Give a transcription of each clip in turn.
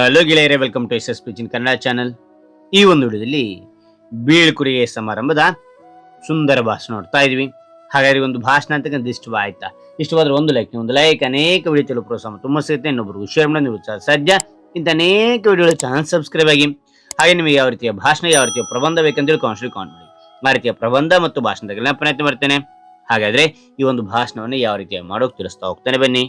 Hello ಗೆಳೆಯರೆ welcome to S S pigeon Kannada channel ಈ ಒಂದು ವಿಡಿಯೋದಲ್ಲಿ ಬೀಳ್ಕುರಿಗೆ ಸಮಾರಂಭದ ಸುಂದರ ಭಾಷಣ ನೋಡ್ತಾ ಇದ್ವಿ ಹಾಗಾದ್ರೆ ಒಂದು ಭಾಷಣ ಅಂತಕ್ಕಂಥ ಇಷ್ಟವ ಆಯ್ತಾ ಇಷ್ಟವಾದ್ರೆ ಒಂದು ಲೈಕ್ ಒಂದು ಲೈಕ್ ಅನೇಕ ವಿಡಿಯೋ ತಿಳಿದು ಪ್ರೋತ್ಸಾಹ ತುಂಬ ಸಿಗುತ್ತೆ ಇನ್ನೊಬ್ಬರು ಶೇರ್ ಮಾಡಿ ನೀವು ಸದ್ಯ ಇಂಥ ಅನೇಕ ವಿಡಿಯೋಗಳು ಚಾನಲ್ ಸಬ್ಸ್ಕ್ರೈಬ್ ಆಗಿ, ಹಾಗೆ ನಿಮಗೆ ಯಾವ ರೀತಿಯ ಭಾಷಣ, ಯಾವ ರೀತಿಯ ಪ್ರಬಂಧ ಬೇಕಂತೇಳಿ ಕಾನ್ಸ್ಟ್ರಿ ಕಾನ್ ಮಾಡಿ. ಆ ರೀತಿಯ ಪ್ರಬಂಧ ಮತ್ತು ಭಾಷಣದ ಪ್ರಯತ್ನ ಮಾಡ್ತೇನೆ. ಹಾಗಾದ್ರೆ ಈ ಒಂದು ಭಾಷಣವನ್ನು ಯಾವ ರೀತಿಯ ಮಾಡೋಕೆ ತಿಳಿಸ್ತಾ ಹೋಗ್ತಾನೆ ಬನ್ನಿ.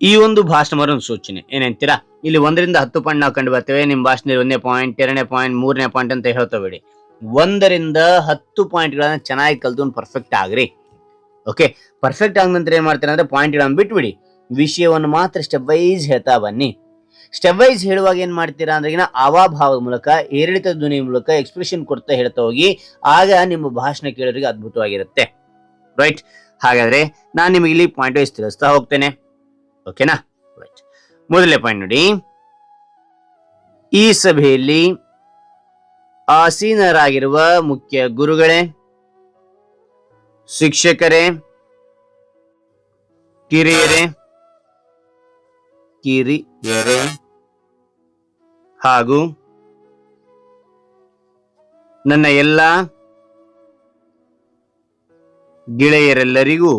ಈ ಒಂದು ಭಾಷಣ ಮಾಡೋ ಒಂದು ಸೂಚನೆ. ಏನಂತೀರಾ? ಇಲ್ಲಿ ಒಂದರಿಂದ ಹತ್ತು ಪಾಯಿಂಟ್ ನಾವು ಕಂಡು ಬರ್ತೇವೆ ನಿಮ್ಮ ಭಾಷಣದಲ್ಲಿ ಒಂದನೇ ಪಾಯಿಂಟ್ ಎರಡನೇ ಪಾಯಿಂಟ್ ಮೂರನೇ ಪಾಯಿಂಟ್ ಅಂತ ಹೇಳ್ತಬೇಡಿ ಒಂದರಿಂದ ಹತ್ತು ಪಾಯಿಂಟ್ಗಳನ್ನ ಚೆನ್ನಾಗಿ ಕಲ್ತು ಪರ್ಫೆಕ್ಟ್ ಆಗ್ರಿ. ಓಕೆ ಪರ್ಫೆಕ್ಟ್ ಆಗ ನಂತರ ಏನ್ ಮಾಡ್ತಾರೆ ಅಂದ್ರೆ ಪಾಯಿಂಟ್ಗಳನ್ನ ಬಿಟ್ಬಿಡಿ. ವಿಷಯವನ್ನು ಮಾತ್ರ ಸ್ಟೆಪ್ ವೈಸ್ ಹೇಳ್ತಾ ಬನ್ನಿ. ಸ್ಟೆಪ್ ವೈಸ್ ಹೇಳುವಾಗ ಏನ್ ಮಾಡ್ತೀರಾ ಅಂದ್ರೆ ಅವಾಭಾವದ ಮೂಲಕ, ಏರಿಳಿತ ಧ್ವನಿ ಮೂಲಕ ಎಕ್ಸ್ಪ್ರೆಷನ್ ಕೊಡ್ತಾ ಹೇಳ್ತಾ ಹೋಗಿ, ಆಗ ನಿಮ್ಮ ಭಾಷಣ ಕೇಳೋರಿಗೆ ಅದ್ಭುತವಾಗಿರುತ್ತೆ. ರೈಟ್ ಹಾಗಾದ್ರೆ ನಾನು ನಿಮಗೆ ಇಲ್ಲಿ ಪಾಯಿಂಟ್ ವೈಸ್ ತಿಳಿಸ್ತಾ ಹೋಗ್ತೇನೆ. ಓಕೆನಾ ರೈಟ್ ಮೊದಲನೇ ಪಾಯಿಂಟ್ ನೋಡಿ. ಈ ಸಭೆಯಲ್ಲಿ ಆಸೀನರಾಗಿರುವ ಮುಖ್ಯ ಗುರುಗಳೇ, ಶಿಕ್ಷಕರೇ, ಕಿರಿಯರೇ ಕಿರಿಯರೇ ಹಾಗೂ ನನ್ನ ಎಲ್ಲ ಗೆಳೆಯರೆಲ್ಲರಿಗೂ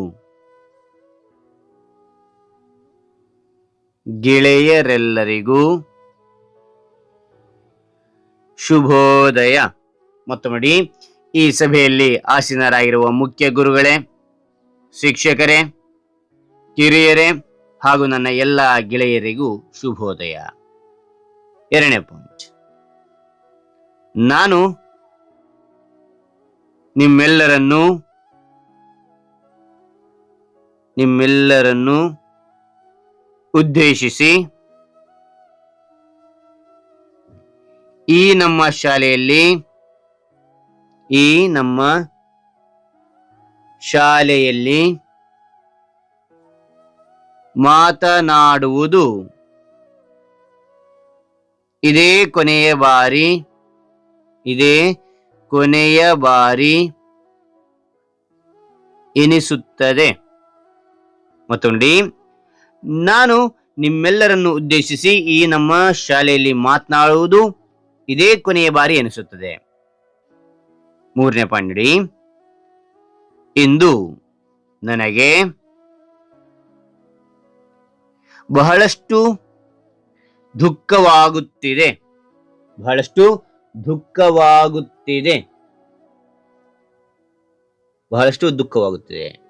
ಗೆಳೆಯರೆಲ್ಲರಿಗೂ ಶುಭೋದಯ. ಮತ್ತು ನೋಡಿ ಈ ಸಭೆಯಲ್ಲಿ ಆಸೀನರಾಗಿರುವ ಮುಖ್ಯ ಗುರುಗಳೇ, ಶಿಕ್ಷಕರೇ, ಕಿರಿಯರೇ ಹಾಗೂ ನನ್ನ ಎಲ್ಲ ಗೆಳೆಯರಿಗೂ ಶುಭೋದಯ. ಎರಡನೇ ಪಾಯಿಂಟ್ ನಾನು ನಿಮ್ಮೆಲ್ಲರನ್ನೂ ನಿಮ್ಮೆಲ್ಲರನ್ನೂ ಉದ್ದೇಶಿಸಿ. ಈ ನಮ್ಮ ಶಾಲೆಯಲ್ಲಿ, ಈ ನಮ್ಮ ಶಾಲೆಯಲ್ಲಿ ಮಾತನಾಡುವುದು. ಇದೇ ಕೊನೆಯ ಬಾರಿ, ಇದೇ ಕೊನೆಯ ಬಾರಿ ಎನಿಸುತ್ತದೆ. ಮತ್ತು ನೋಡಿ ನಾನು ನಿಮ್ಮೆಲ್ಲರನ್ನು ಉದ್ದೇಶಿಸಿ ಈ ನಮ್ಮ ಶಾಲೆಯಲ್ಲಿ ಮಾತನಾಡುವುದು ಇದೇ ಕೊನೆಯ ಬಾರಿ ಎನಿಸುತ್ತದೆ. ಮೂರನೇ ಪಾಂಡಿಡಿ ಇಂದು ನನಗೆ ಬಹಳಷ್ಟು ದುಃಖವಾಗುತ್ತಿದೆ. ಬಹಳಷ್ಟು ದುಃಖವಾಗುತ್ತಿದೆ. ಬಹಳಷ್ಟು ದುಃಖವಾಗುತ್ತಿದೆ.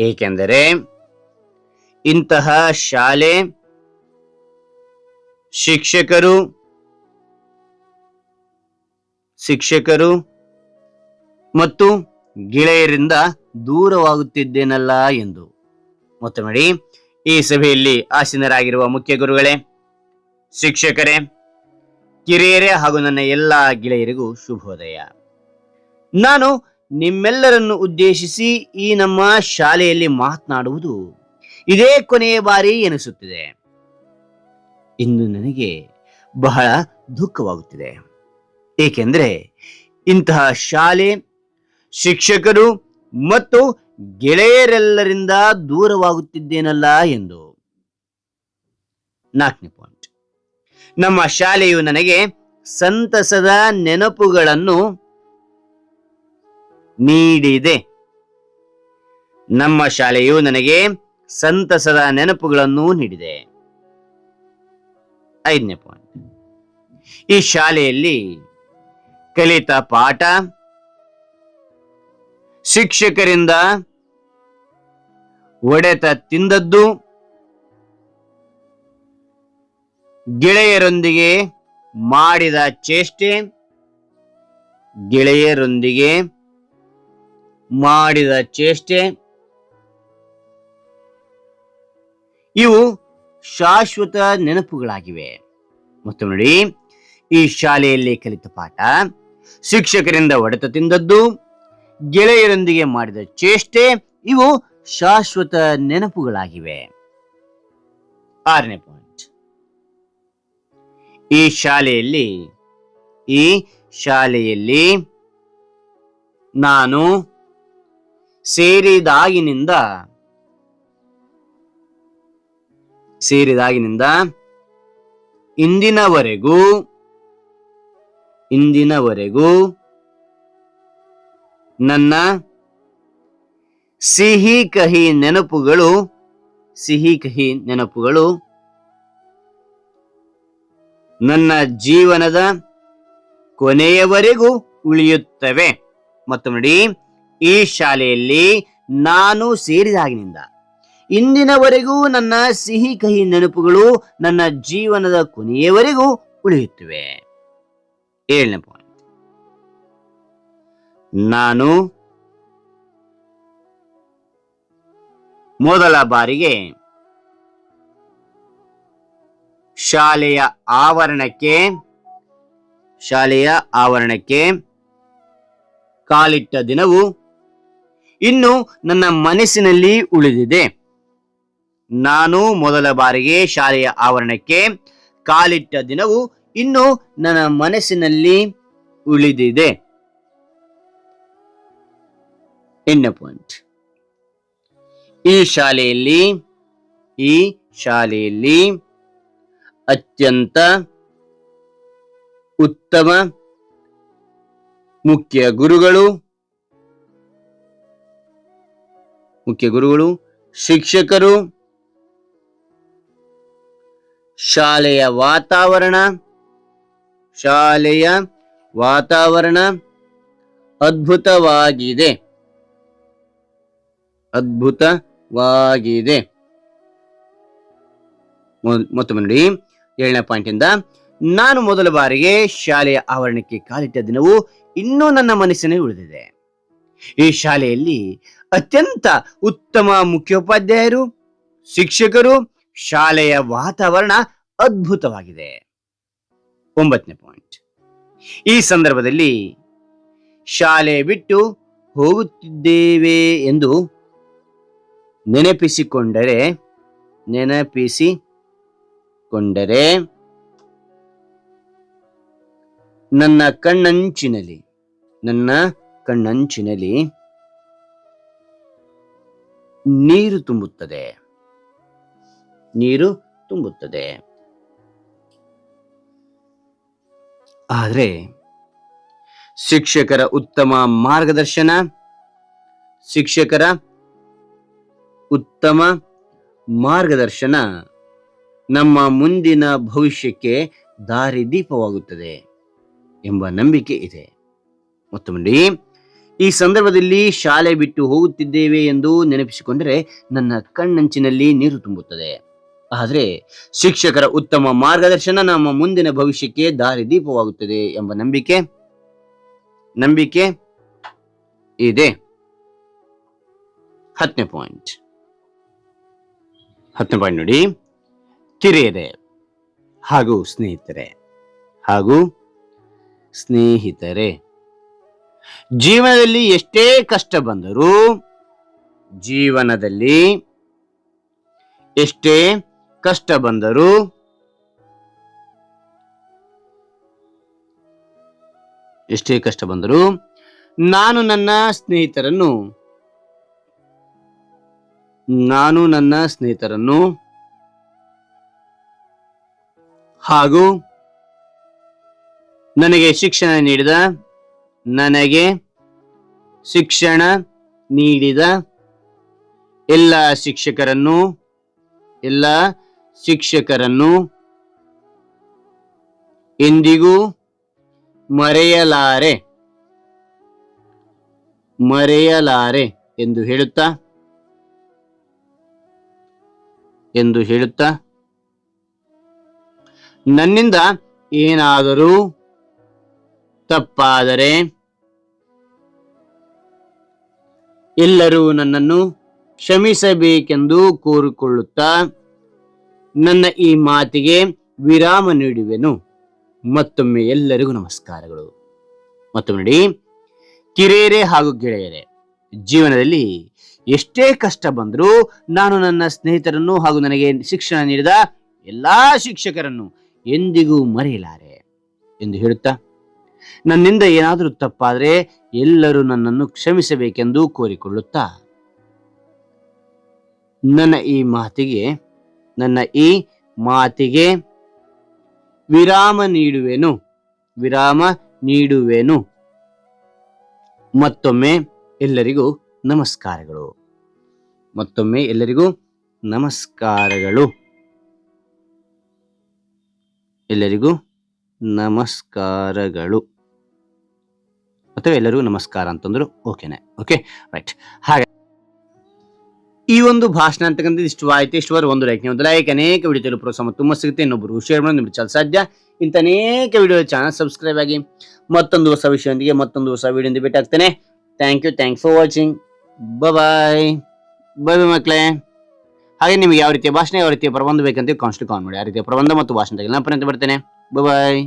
ಏಕೆಂದರೆ ಇಂತಹ ಶಾಲೆ ಶಿಕ್ಷಕರು ಶಿಕ್ಷಕರು ಮತ್ತು ಗೆಳೆಯರಿಂದ ದೂರವಾಗುತ್ತಿದ್ದೇನಲ್ಲ ಎಂದು. ಮತ್ತು ನೋಡಿ, ಈ ಸಭೆಯಲ್ಲಿ ಆಸೀನರಾಗಿರುವ ಮುಖ್ಯ ಗುರುಗಳೇ, ಶಿಕ್ಷಕರೇ, ಕಿರಿಯರೇ ಹಾಗೂ ನನ್ನ ಎಲ್ಲ ಗೆಳೆಯರಿಗೂ ಶುಭೋದಯ. ನಾನು ನಿಮ್ಮೆಲ್ಲರನ್ನು ಉದ್ದೇಶಿಸಿ ಈ ನಮ್ಮ ಶಾಲೆಯಲ್ಲಿ ಮಾತನಾಡುವುದು ಇದೇ ಕೊನೆಯ ಬಾರಿ ಎನಿಸುತ್ತಿದೆ. ಇಂದು ನನಗೆ ಬಹಳ ದುಃಖವಾಗುತ್ತಿದೆ. ಏಕೆಂದರೆ ಇಂತಹ ಶಾಲೆ, ಶಿಕ್ಷಕರು ಮತ್ತು ಗೆಳೆಯರೆಲ್ಲರಿಂದ ದೂರವಾಗುತ್ತಿದ್ದೇನಲ್ಲ ಎಂದು. ನಾಲ್ಕನೇ ಪಾಯಿಂಟ್. ನಮ್ಮ ಶಾಲೆಯು ನನಗೆ ಸಂತಸದ ನೆನಪುಗಳನ್ನು ನೀಡಿದೆ. ನಮ್ಮ ಶಾಲೆಯು ನನಗೆ ಸಂತಸದ ನೆನಪುಗಳನ್ನು ನೀಡಿದೆ. ಐದನೇ ಪಾಯಿಂಟ್ ಈ ಶಾಲೆಯಲ್ಲಿ ಕಲಿತ ಪಾಠ, ಶಿಕ್ಷಕರಿಂದ ಒಡೆತ ತಿಂದದ್ದು, ಗೆಳೆಯರೊಂದಿಗೆ ಮಾಡಿದ ಚೇಷ್ಟೆ, ಗೆಳೆಯರೊಂದಿಗೆ ಮಾಡಿದ ಚೇಷ್ಟೆ ಇವು ಶಾಶ್ವತ ನೆನಪುಗಳಾಗಿವೆ. ಮತ್ತು ನೋಡಿ, ಈ ಶಾಲೆಯಲ್ಲಿ ಕಲಿತ ಪಾಠ, ಶಿಕ್ಷಕರಿಂದ ಒಡೆತ ತಿಂದದ್ದು, ಗೆಳೆಯರೊಂದಿಗೆ ಮಾಡಿದ ಚೇಷ್ಟೆ, ಇವು ಶಾಶ್ವತ ನೆನಪುಗಳಾಗಿವೆ. ಆರನೇ ಪಾಯಿಂಟ್. ಈ ಶಾಲೆಯಲ್ಲಿ ಈ ಶಾಲೆಯಲ್ಲಿ ನಾನು ಸೇರಿದಾಗಿನಿಂದ ಸೇರಿದಾಗಿನಿಂದ ಇಂದಿನವರೆಗೂ ಇಂದಿನವರೆಗೂ ನನ್ನ ಸಿಹಿ ಕಹಿ ನೆನಪುಗಳು, ಸಿಹಿ ಕಹಿ ನೆನಪುಗಳು ನನ್ನ ಜೀವನದ ಕೊನೆಯವರೆಗೂ ಉಳಿಯುತ್ತವೆ. ಮತ್ತು ನೋಡಿ, ಈ ಶಾಲೆಯಲ್ಲಿ ನಾನು ಸೇರಿದಾಗಿನಿಂದ ಇಂದಿನವರೆಗೂ ನನ್ನ ಸಿಹಿ ಕಹಿ ನೆನಪುಗಳು ನನ್ನ ಜೀವನದ ಕೊನೆಯವರೆಗೂ ಉಳಿಯುತ್ತವೆ. ಏಳನೇ ಪಾಯಿಂಟ್ ನಾನು ಮೊದಲ ಬಾರಿಗೆ ಶಾಲೆಯ ಆವರಣಕ್ಕೆ ಶಾಲೆಯ ಆವರಣಕ್ಕೆ ಕಾಲಿಟ್ಟ ದಿನವು ಇನ್ನು ನನ್ನ ಮನಸ್ಸಿನಲ್ಲಿ ಉಳಿದಿದೆ. ನಾನು ಮೊದಲ ಬಾರಿಗೆ ಶಾಲೆಯ ಆವರಣಕ್ಕೆ ಕಾಲಿಟ್ಟ ದಿನವು ಇನ್ನು ನನ್ನ ಮನಸ್ಸಿನಲ್ಲಿ ಉಳಿದಿದೆ. ಇನ್ನ ಪಾಯಿಂಟ್ ಈ ಶಾಲೆಯಲ್ಲಿ ಈ ಶಾಲೆಯಲ್ಲಿ ಅತ್ಯಂತ ಉತ್ತಮ ಮುಖ್ಯ ಗುರುಗಳು ಮುಖ್ಯ ಗುರುಗಳು, ಶಿಕ್ಷಕರು ಶಾಲೆಯ ವಾತಾವರಣ ಶಾಲೆಯ ವಾತಾವರಣ ಅದ್ಭುತವಾಗಿದೆ. ಅದ್ಭುತವಾಗಿದೆ. ಮತ್ತೊಮ್ಮೆ ನೋಡಿ ಏಳನೇ ಪಾಯಿಂಟ್ ಇಂದ, ನಾನು ಮೊದಲ ಬಾರಿಗೆ ಶಾಲೆಯ ಆವರಣಕ್ಕೆ ಕಾಲಿಟ್ಟ ದಿನವು ಇನ್ನೂ ನನ್ನ ಮನಸ್ಸಿನಲ್ಲಿ ಉಳಿದಿದೆ. ಈ ಶಾಲೆಯಲ್ಲಿ ಅತ್ಯಂತ ಉತ್ತಮ ಮುಖ್ಯೋಪಾಧ್ಯಾಯರು, ಶಿಕ್ಷಕರು ಶಾಲೆಯ ವಾತಾವರಣ ಅದ್ಭುತವಾಗಿದೆ. ಒಂಬತ್ತನೇ ಪಾಯಿಂಟ್. ಈ ಸಂದರ್ಭದಲ್ಲಿ ಶಾಲೆ ಬಿಟ್ಟು ಹೋಗುತ್ತಿದ್ದೇವೆ ಎಂದು ನೆನಪಿಸಿಕೊಂಡರೆ ನೆನಪಿಸಿಕೊಂಡರೆ ನನ್ನ ಕಣ್ಣಂಚಿನಲ್ಲಿ ನನ್ನ ಕಣ್ಣಂಚಿನಲ್ಲಿ ನೀರು ತುಂಬುತ್ತದೆ. ನೀರು ತುಂಬುತ್ತದೆ. ಆದರೆ ಶಿಕ್ಷಕರ ಉತ್ತಮ ಮಾರ್ಗದರ್ಶನ, ಶಿಕ್ಷಕರ ಉತ್ತಮ ಮಾರ್ಗದರ್ಶನ ನಮ್ಮ ಮುಂದಿನ ಭವಿಷ್ಯಕ್ಕೆ ದಾರಿದೀಪವಾಗುತ್ತದೆ ಎಂಬ ನಂಬಿಕೆ ಇದೆ. ಮತ್ತು ಈ ಸಂದರ್ಭದಲ್ಲಿ ಶಾಲೆ ಬಿಟ್ಟು ಹೋಗುತ್ತಿದ್ದೇವೆ ಎಂದು ನೆನಪಿಸಿಕೊಂಡರೆ ನನ್ನ ಕಣ್ಣಂಚಿನಲ್ಲಿ ನೀರು ತುಂಬುತ್ತದೆ. ಆದರೆ ಶಿಕ್ಷಕರ ಉತ್ತಮ ಮಾರ್ಗದರ್ಶನ ನಮ್ಮ ಮುಂದಿನ ಭವಿಷ್ಯಕ್ಕೆ ದಾರಿದೀಪವಾಗುತ್ತದೆ ಎಂಬ ನಂಬಿಕೆ ನಂಬಿಕೆ ಇದೆ. ಹತ್ತನೇ ಪಾಯಿಂಟ್ ಹತ್ತನೇ ಪಾಯಿಂಟ್ ನೋಡಿ. ಕಿರಿಯರೆ ಹಾಗೂ ಸ್ನೇಹಿತರೆ ಹಾಗೂ ಸ್ನೇಹಿತರೆ, ಜೀವನದಲ್ಲಿ ಎಷ್ಟೇ ಕಷ್ಟ ಬಂದರೂ ಜೀವನದಲ್ಲಿ ಎಷ್ಟೇ ಕಷ್ಟ ಬಂದರೂ ಎಷ್ಟೇ ಕಷ್ಟ ಬಂದರೂ ನಾನು ನನ್ನ ಸ್ನೇಹಿತರನ್ನು, ನಾನು ನನ್ನ ಸ್ನೇಹಿತರನ್ನು ಹಾಗೂ ನನಗೆ ಶಿಕ್ಷಣ ನೀಡಿದ, ನನಗೆ ಶಿಕ್ಷಣ ನೀಡಿದ ಎಲ್ಲ ಶಿಕ್ಷಕರನ್ನು, ಎಲ್ಲ ಶಿಕ್ಷಕರನ್ನು ಎಂದಿಗೂ ಮರೆಯಲಾರೆ. ಮರೆಯಲಾರೆ ಎಂದು ಹೇಳುತ್ತಾ? ಎಂದು ಹೇಳುತ್ತಾ? ನನ್ನಿಂದ ಏನಾದರೂ ತಪ್ಪಾದರೆ? ಎಲ್ಲರೂ ನನ್ನನ್ನು ಕ್ಷಮಿಸಬೇಕೆಂದು ಕೋರಿಕೊಳ್ಳುತ್ತಾ? ನನ್ನ ಈ ಮಾತಿಗೆ ವಿರಾಮ ನೀಡುವೆನು. ಮತ್ತೊಮ್ಮೆ ಎಲ್ಲರಿಗೂ ನಮಸ್ಕಾರಗಳು. ಮತ್ತೊಮ್ಮೆ ನೋಡಿ, ಕಿರಿಯರೆ ಹಾಗೂ ಗೆಳೆಯರೆ, ಜೀವನದಲ್ಲಿ ಎಷ್ಟೇ ಕಷ್ಟ ಬಂದರೂ ನಾನು ನನ್ನ ಸ್ನೇಹಿತರನ್ನು ಹಾಗೂ ನನಗೆ ಶಿಕ್ಷಣ ನೀಡಿದ ಎಲ್ಲಾ ಶಿಕ್ಷಕರನ್ನು ಎಂದಿಗೂ ಮರೆಯಲಾರೆ ಎಂದು ಹೇಳುತ್ತಾ, ನನ್ನಿಂದ ಏನಾದರೂ ತಪ್ಪಾದರೆ ಎಲ್ಲರೂ ನನ್ನನ್ನು ಕ್ಷಮಿಸಬೇಕೆಂದು ಕೋರಿಕೊಳ್ಳುತ್ತಾ, ನನ್ನ ಈ ಮಾತಿಗೆ ನನ್ನ ಈ ಮಾತಿಗೆ ವಿರಾಮ ನೀಡುವೆನು. ವಿರಾಮ ನೀಡುವೆನು. ಮತ್ತೊಮ್ಮೆ ಎಲ್ಲರಿಗೂ ನಮಸ್ಕಾರಗಳು. ಮತ್ತೊಮ್ಮೆ ಎಲ್ಲರಿಗೂ ನಮಸ್ಕಾರಗಳು. ಎಲ್ಲರಿಗೂ ನಮಸ್ಕಾರಗಳು. ಅಥವಾ ಎಲ್ಲರಿಗೂ ನಮಸ್ಕಾರ ಅಂತಂದ್ರು ಓಕೆನೆ. ಓಕೆ? ರೈಟ್. ಹಾಗೆ ಈ ಒಂದು ಭಾಷಣ ಅಂತಕ್ಕಂಥದ್ದು ಇಷ್ಟು ಆಯ್ತು ಇಷ್ಟವಾದ ಒಂದು ಲೈಕ್ ನೀವು ಲೈಕ್ ಅನೇಕ ವಿಡಿಯೋ ತಲುಪೋ ಸಮ ತುಂಬ ಸಿಗುತ್ತೆ. ಇನ್ನೊಬ್ಬರು ಶೇರ್ ಮಾಡಿ ನಿಮ್ಗೆ ಚಲ ಸಾಧ್ಯ. ಇಂಥ ಅನೇಕ ವಿಡಿಯೋ ಚಾನಲ್ ಸಬ್ಸ್ಕ್ರೈಬ್ ಆಗಿ ಮತ್ತೊಂದು ಹೊಸ ವಿಷಯದೊಂದಿಗೆ ಮತ್ತೊಂದು ಹೊಸ ವಿಡಿಯೋದಿಂದ ಭೇಟಿ ಆಗ್ತೇನೆ. Thank you thanks for watching bye bye ಮಕ್ಕಳೇ ಹಾಗೆ ನಿಮಗೆ ಯಾವ ರೀತಿಯ ಭಾಷಣ, ಯಾವ ರೀತಿಯ ಪ್ರಬಂಧ ಬೇಕಂತ ಕಾನ್ಸ್ಟ್ಲಿ ಕಾಲ್ ಮಾಡಿ. ಆ ರೀತಿಯ ಪ್ರಬಂಧ ಮತ್ತು ಭಾಷಣದಾಗ ಪ್ರಯತ್ನ ಬರ್ತೇನೆ. ಬರ್ತೇನೆ ಬಾಯ್